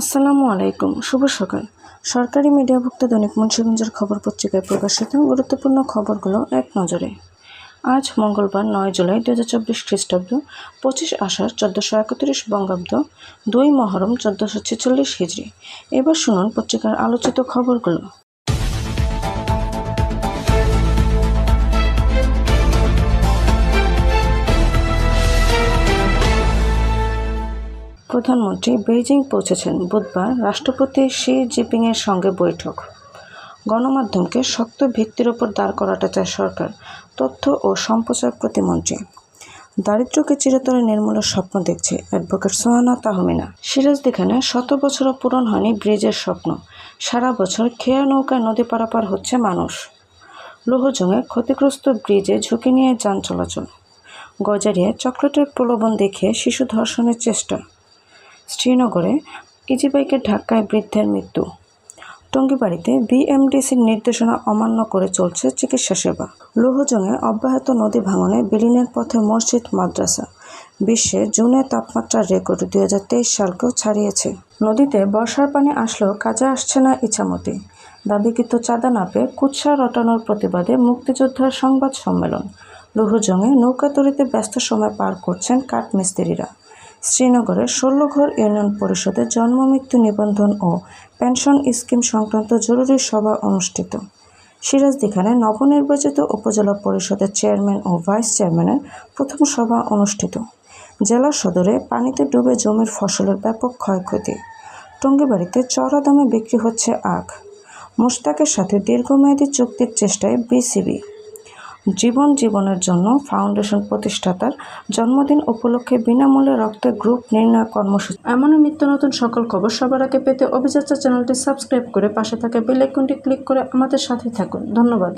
আসসালামু আলাইকুম, শুভ সকাল। সরকারি মিডিয়াভুক্ত দৈনিক মুন্সিগঞ্জের খবর পত্রিকায় প্রকাশিত গুরুত্বপূর্ণ খবরগুলো এক নজরে। আজ মঙ্গলবার নয় জুলাই দু হাজার চব্বিশ খ্রিস্টাব্দ, পঁচিশ আষাঢ় চোদ্দোশো একত্রিশ বঙ্গাব্দ, দুই মহরম চোদ্দোশো ছেচল্লিশ হিজড়ি। এবার শুনুন পত্রিকার আলোচিত খবরগুলো। প্রধানমন্ত্রী বেইজিং পৌঁছেছেন বুধবার রাষ্ট্রপতি শি জিনপিংয়ের সঙ্গে বৈঠক। গণমাধ্যমকে শক্ত ভিত্তির ওপর দাঁড় করাতে চায় সরকার, তথ্য ও সম্প্রচার প্রতিমন্ত্রী। দারিদ্র্যকে চিরতরে নির্মূলের স্বপ্ন দেখছে অ্যাডভোকেট সোহানা তাহমিনা। সিরাজদিখানে শত বছরও পূরণ হয়নি ব্রিজের স্বপ্ন, সারা বছর খেয়া নৌকায় নদী পারাপার হচ্ছে মানুষ। লোহজঙে ক্ষতিগ্রস্ত ব্রিজে ঝুঁকি নিয়ে যান চলাচল। গজারিয়ায় চকলেটের প্রলোভন দেখিয়ে শিশু ধর্ষণের চেষ্টা। শ্রীনগরে ইজিবাইকের ধাক্কায় বৃদ্ধের মৃত্যু। টঙ্গিবাড়িতে বিএমডিসির নির্দেশনা অমান্য করে চলছে চিকিৎসা সেবা। লোহজঙে অব্যাহত নদী ভাঙনে বিলীনের পথে মসজিদ, মাদ্রাসা। বিশ্বে জুনে তাপমাত্রার রেকর্ড দুই হাজার তেইশ সালকেও ছাড়িয়েছে। নদীতে বর্ষার পানি আসলেও কাজে আসছে না ইচ্ছামতি দাবিকৃত চাঁদা না পেয়ে কুৎসা রটানোর প্রতিবাদে মুক্তিযোদ্ধার সংবাদ সম্মেলন। লোহজঙে নৌকাতরিতে ব্যস্ত সময় পার করছেন কাঠমিস্ত্রিরা। শ্রীনগরের ষোলোঘর ইউনিয়ন পরিষদের জন্ম, মৃত্যু, নিবন্ধন ও পেনশন স্কিম সংক্রান্ত জরুরি সভা অনুষ্ঠিত। সিরাজদিখানে নবনির্বাচিত উপজেলা পরিষদের চেয়ারম্যান ও ভাইস চেয়ারম্যানের প্রথম সভা অনুষ্ঠিত। জেলা সদরে পানিতে ডুবে জমির ফসলের ব্যাপক ক্ষয়ক্ষতি। টঙ্গিবাড়িতে চড়া দামে বিক্রি হচ্ছে আখ। মোশতাকের সাথে দীর্ঘমেয়াদী চুক্তির চেষ্টায় বিসিবি। জীবন জীবনের জন্য ফাউন্ডেশন প্রতিষ্ঠাতার জন্মদিন উপলক্ষে বিনামূল্যে রক্তের গ্রুপ নির্ণয় কর্মসূচি। এমনই নিত্য নতুন সকল খবর সবার আগে পেতে অভিযাত্রা চ্যানেলটি সাবস্ক্রাইব করে পাশে থাকা বেল আইকনটি ক্লিক করে আমাদের সাথে থাকুন। ধন্যবাদ।